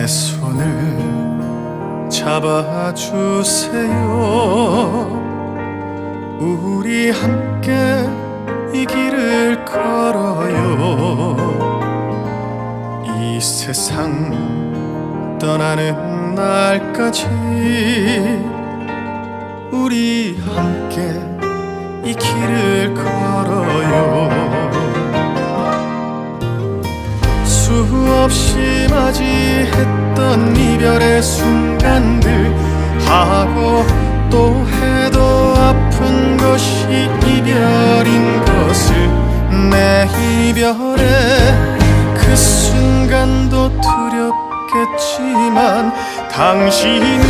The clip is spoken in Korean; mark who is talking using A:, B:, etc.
A: 내 손을 잡아주세요. 우리 함께 이 길을 걸어요. 이 세상 떠나는 날까지 우리 함께 이 길을 수없이 맞이했던 이별의 순간들 하고 또 해도 아픈 것이 이별인 것을 내 이별의 그 순간도 두렵겠지만 당신의